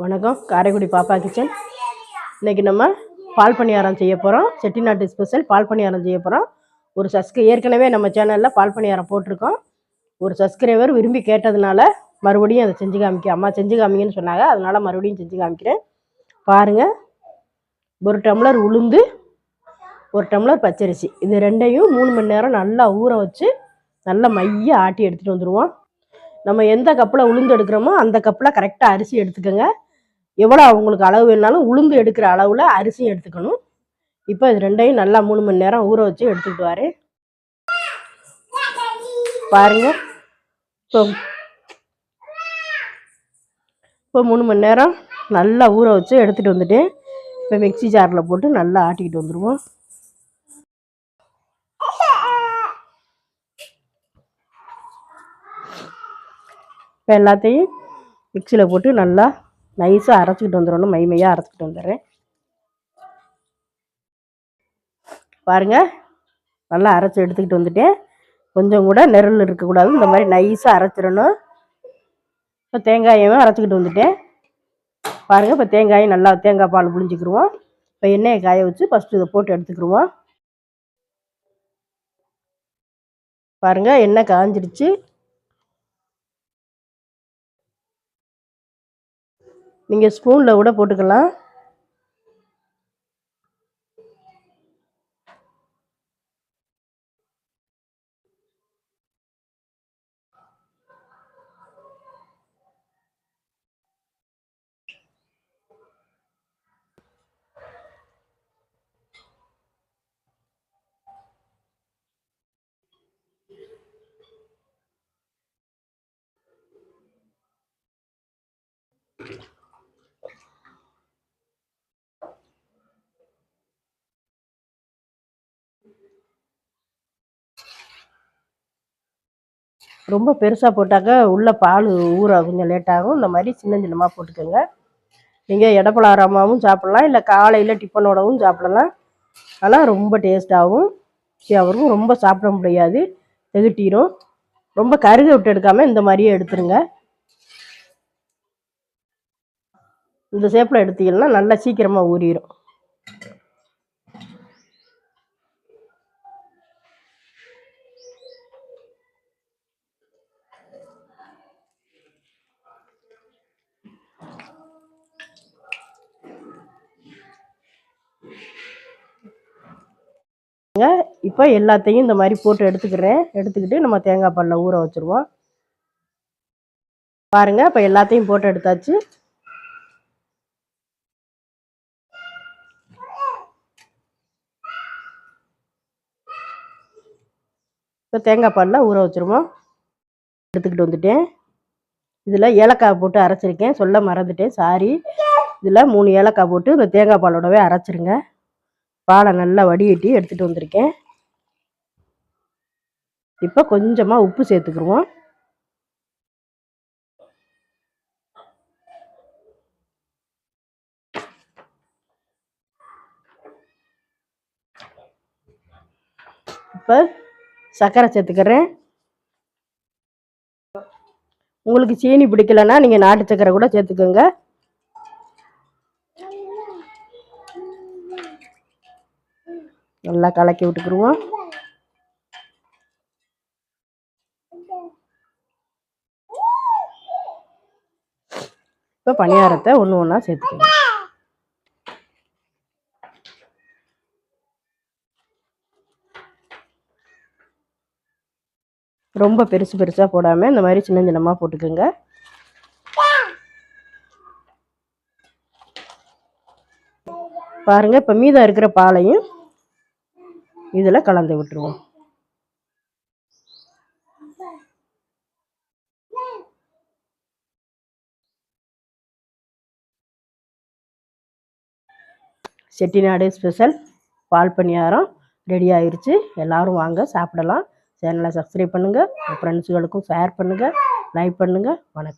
வணக்கம். காரைக்குடி பாப்பா கிச்சன். இன்றைக்கி நம்ம பால் பணியாரம் செய்ய போகிறோம் செட்டிநாட்டு ஸ்பெஷல் பால் பணியாரம் செய்ய போகிறோம் ஒரு சஸ்க ஏற்கனவே நம்ம சேனலில் பால் பணியாரம் போட்டிருக்கோம். ஒரு சப்ஸ்கிரைபர் விரும்பி கேட்டதுனால மறுபடியும் அதை செஞ்சு காமிக்க அம்மா செஞ்சு காமிங்கன்னு சொன்னாங்க. அதனால் மறுபடியும் செஞ்சு காமிக்கிறேன். பாருங்கள் ஒரு டம்ளர் உளுந்து ஒரு டம்ளர் பச்சரிசி. இது ரெண்டையும் மூணு மணி நேரம் நல்லா ஊற வச்சு நல்லா மைய ஆட்டி எடுத்துகிட்டு வந்துடுவோம் நம்ம எந்த கப்பில் உளுந்து எடுக்கிறோமோ அந்த கப்பில் கரெக்டாக அரிசி எடுத்துக்கோங்க. எவ்வளோ அவங்களுக்கு அளவு வேணாலும் உளுந்து எடுக்கிற அளவில் அரிசியும் எடுத்துக்கணும். இப்போ இது ரெண்டையும் நல்லா மூணு மணி நேரம் ஊற வச்சு எடுத்துக்கிட்டு வரேன் பாருங்க. இப்போ இப்போ மூணு மணி நேரம் நல்லா ஊற வச்சு எடுத்துகிட்டு வந்துட்டேன். இப்போ மிக்ஸி ஜாரில் போட்டு நல்லா ஆட்டிக்கிட்டு வந்துடுவோம் இப்போ எல்லாத்தையும் மிக்சியில் போட்டு நல்லா நைஸாக அரைச்சிக்கிட்டு வந்துடணும். மைமையாக அரைச்சிக்கிட்டு வந்துடுறேன். பாருங்க நல்லா அரைச்சி எடுத்துக்கிட்டு வந்துட்டேன். கொஞ்சம் கூட நெருள் இருக்கக்கூடாது. இந்த மாதிரி நைஸாக அரைச்சிடணும். இப்போ தேங்காயும் அரைச்சிக்கிட்டு வந்துட்டேன். பாருங்கள் இப்போ தேங்காயும் நல்லா தேங்காய் பால் புளிஞ்சிக்கிடுவோம் இப்போ எண்ணெயை காய வச்சு ஃபஸ்ட்டு இதை போட்டு எடுத்துக்கிடுவோம் பாருங்கள் எண்ணெய் காஞ்சிடுச்சு நீங்கள் ஸ்பூனில் கூட போட்டுக்கலாம். ரொம்ப பெருசாக போட்டாக்க உள்ளே பால் ஊற கொஞ்சம் லேட்டாகும் இந்த மாதிரி சின்ன சின்னமாக போட்டுக்கோங்க. நீங்கள் எடப்பலாரமாகவும் சாப்பிட்லாம் இல்லை காலையில் டிஃபனோடவும் சாப்பிடலாம். ஆனால் ரொம்ப டேஸ்ட்டாகவும் அவரும் ரொம்ப சாப்பிட முடியாது. திகட்டிரும். ரொம்ப கருக விட்டு எடுக்காமல் இந்த மாதிரியே எடுத்துருங்க. இந்த ஷேப்பில் எடுத்தீங்கன்னா நல்லா சீக்கிரமாக ஊறிடும் இப்போ எல்லாத்தையும் இந்த மாதிரி போட்டு எடுத்துக்கிறேன். எடுத்துக்கிட்டு நம்ம தேங்காய் பாலில் ஊற வச்சுருவோம். பாருங்கள் இப்போ எல்லாத்தையும் போட்டு எடுத்தாச்சு. இப்போ தேங்காய் பாலில் ஊற வச்சுருவோம். எடுத்துக்கிட்டு வந்துட்டேன். இதில் ஏலக்காய் போட்டு அரைச்சிருக்கேன். சொல்ல மறந்துட்டேன். சாரி இதில் மூணு ஏலக்காய் போட்டு இந்த தேங்காய் பாலோடவே அரைச்சிருங்க. பாலை நல்லா வடிகட்டி எடுத்துகிட்டு வந்திருக்கேன். இப்போ கொஞ்சமாக உப்பு சேர்த்துக்குருவோம். இப்போ சர்க்கரை சேர்த்துக்கிறேன். உங்களுக்கு சீனி பிடிக்கலன்னா நீங்கள் நாட்டு சக்கரை கூட சேர்த்துக்கோங்க. நல்லா கலக்கி விட்டுக்குருவோம். இப்போ பணியாரத்தை ஒன்று ஒன்றா சேர்த்துக்கணும் ரொம்ப பெருசு பெருசாக போடாமல் இந்த மாதிரி சின்ன சின்னமாக போட்டுக்கோங்க. பாருங்கள் இப்போ மீதம் இருக்கிற பாலையும் இதில் கலந்து விட்டுருவோம். செட்டிநாடு ஸ்பெஷல் பால் பணியாரம் ரெடி ஆயிடுச்சு எல்லோரும் வாங்க சாப்பிடலாம். சேனலை சப்ஸ்கிரைப் பண்ணுங்கள் ஃப்ரெண்ட்ஸுகளுக்கும் ஷேர் பண்ணுங்கள் லைக் பண்ணுங்கள் வணக்கம்.